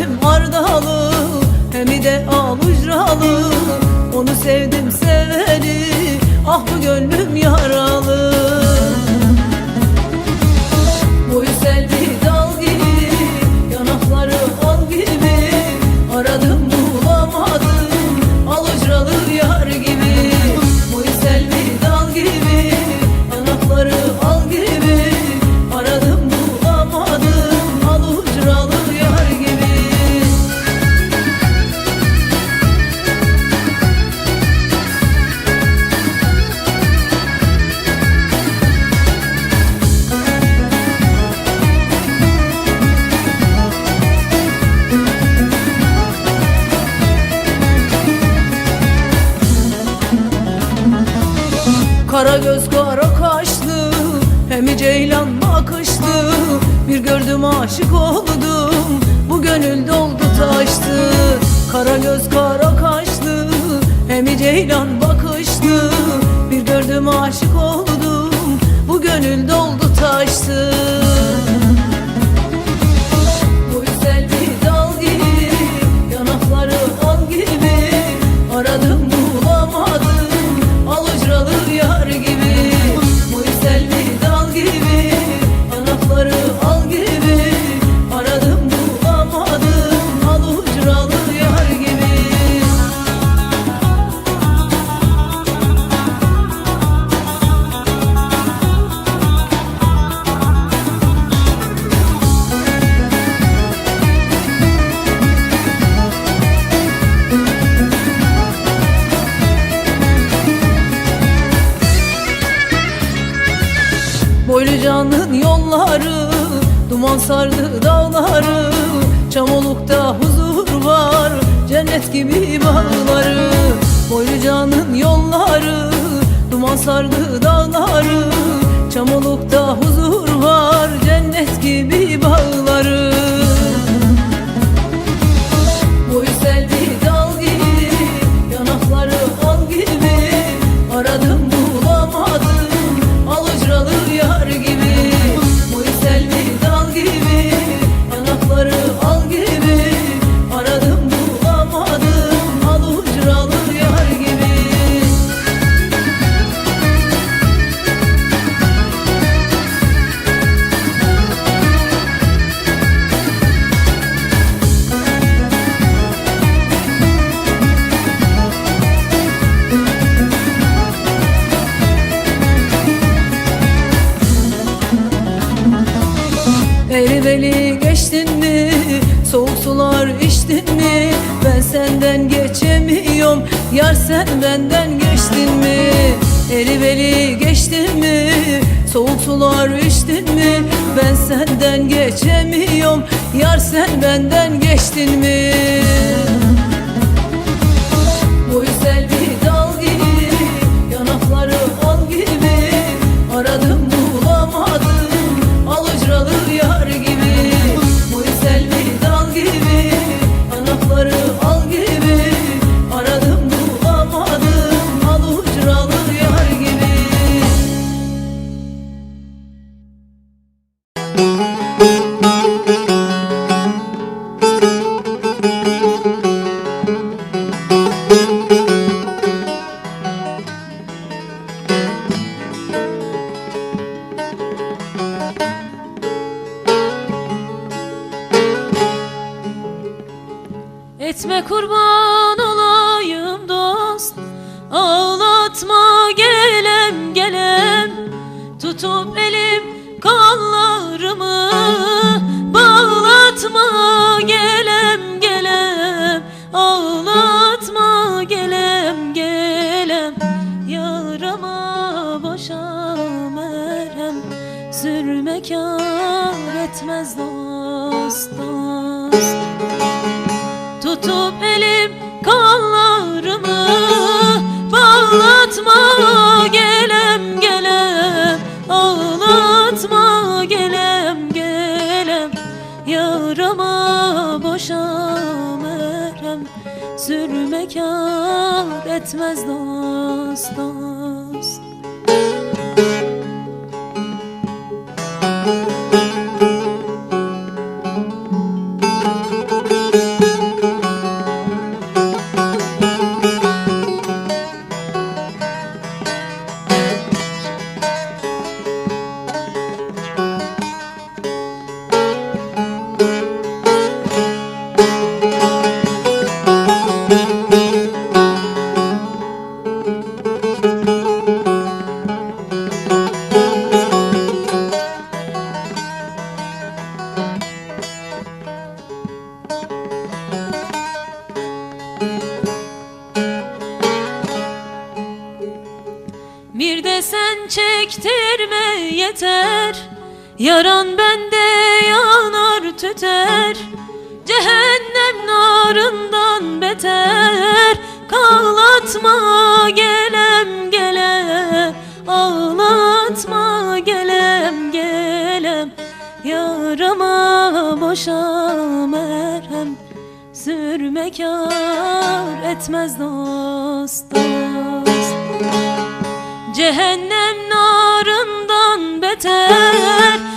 sevdim ardalı Hem de alucralı Onu sevdim seveli Ah bu gönlüm yaralı Kara göz kara kaşlı Hem ceylan bakışlı. Bir gördüm aşık oldum Bu gönül doldu taştı. Kara göz kara kaşlı Hem ceylan bakışlı Eriveli geçtin mi? Soğuk sular içtin mi? Ben senden geçemiyorum Yar sen benden geçtin mi? Eriveli geçtin mi? Soğuk sular içtin mi? Ben senden geçemiyorum Yar sen benden geçtin mi? Sürme kâr etmez dost dost. Tutup elim kollarımı Bağlatma gelem gelem. Ağlatma gelem gelem. Yarama boşa merhem Sürme kar etmez dost dost tüter. Cehennem narından beter. Kağlatma gelem gelem Ağlatma gelem gelem. Yarama boşa merhem. Sürme kar etmez dost dost. Cehennem narından beter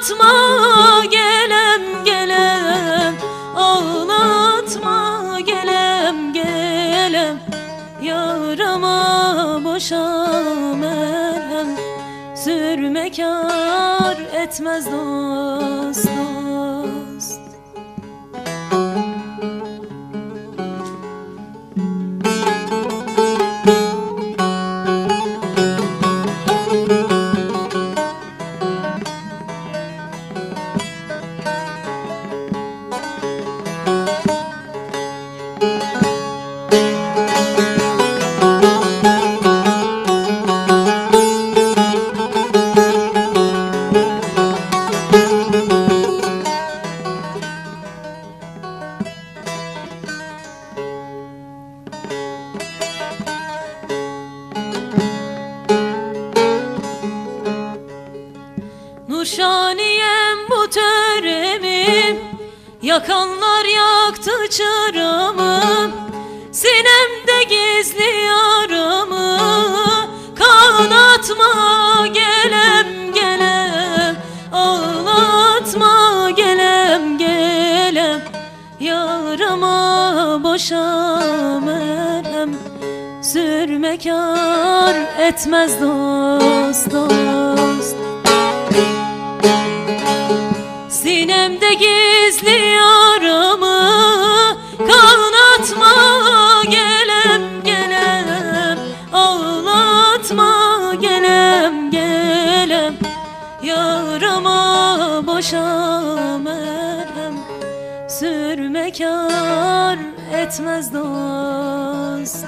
Dağlatma gelem gelem. Ağlatma gelem gelem. Yarama boşa merhem. Sürme kar etmez dost Nurşaniyem bu töremim Yakanlar yaktı çıramı Sinemde gizli yaramı Kanatma gelem gelem. Ağlatma gelem gelem. Yarama boşa merhem Sürme kar etmez dost Ağlatma gelem gelem Yarama boşa merhem. Sürme etmez dost dost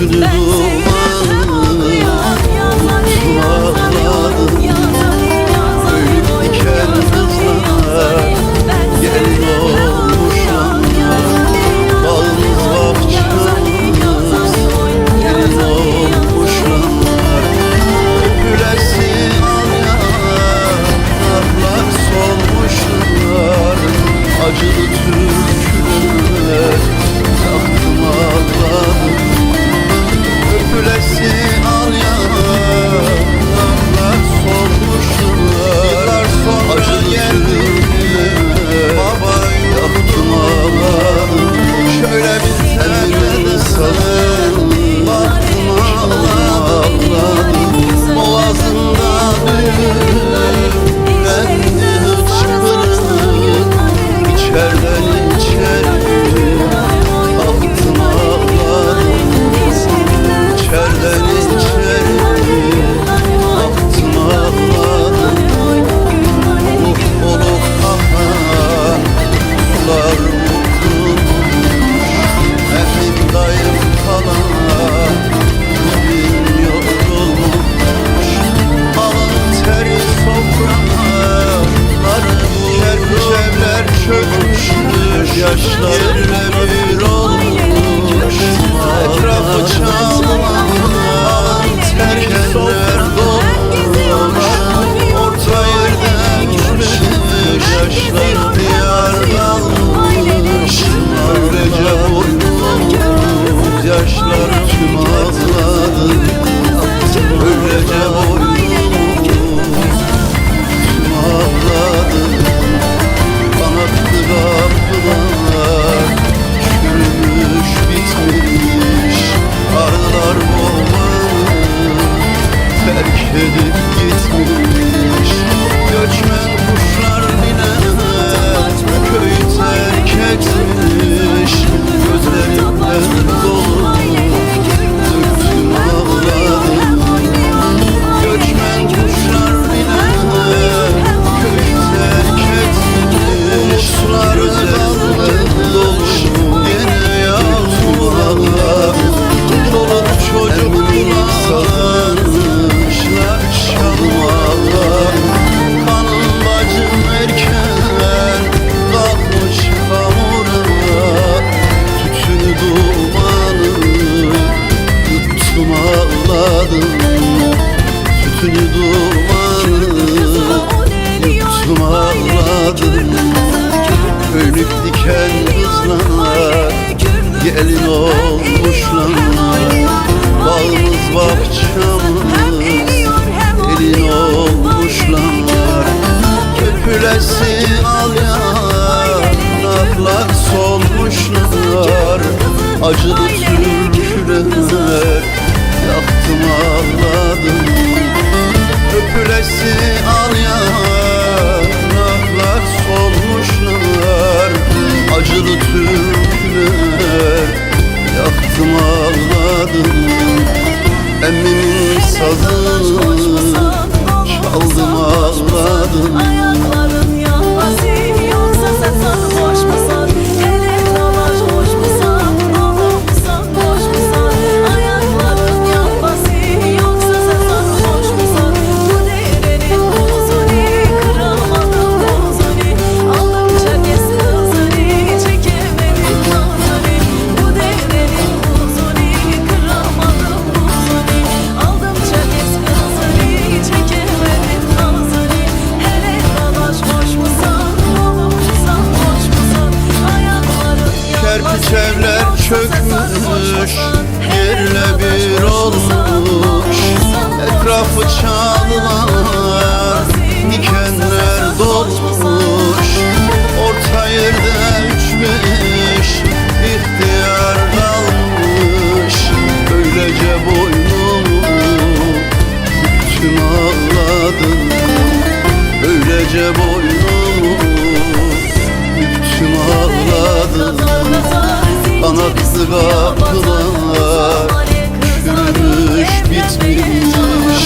Bütün dumanım Uzmakladım Öyle diken kızlar Gelin olmuşam solmuşlar Acılı tüm Evler çökmüş Yerle bir olmuş. Etrafı çalınan kapılar Kırılmış bitmiş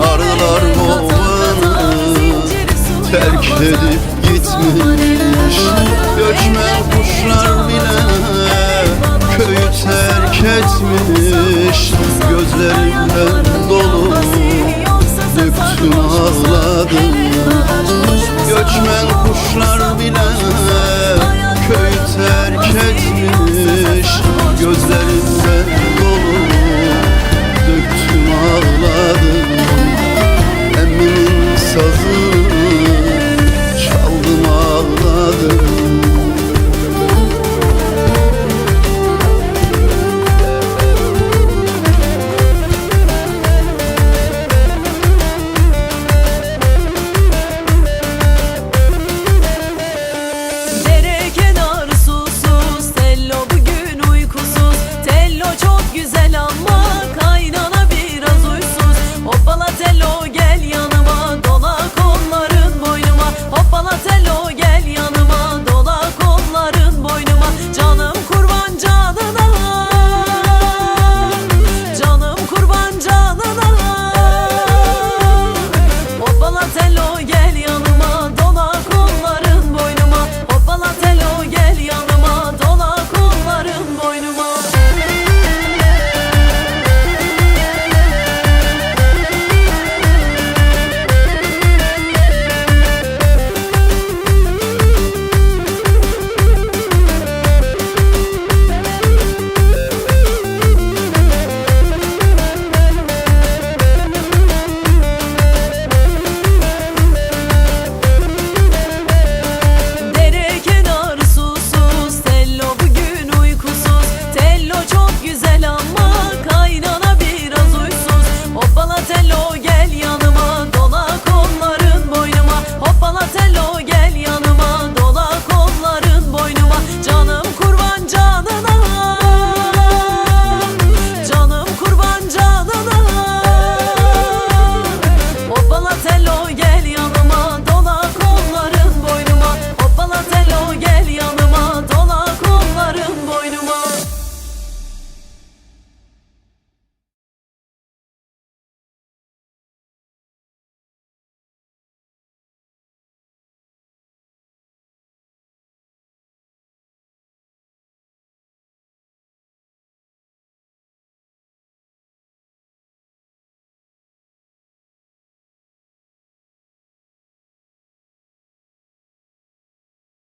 Arılar kovanı Terk edip gitmiş. Göçmen kuşlar bile Köyü terk etmiş. Gözlerimden dolu Döktüm ağladım. Göçmen kuşlar bile Köyü terk etmiş Gözlerimden dolu Döktüm ağladım.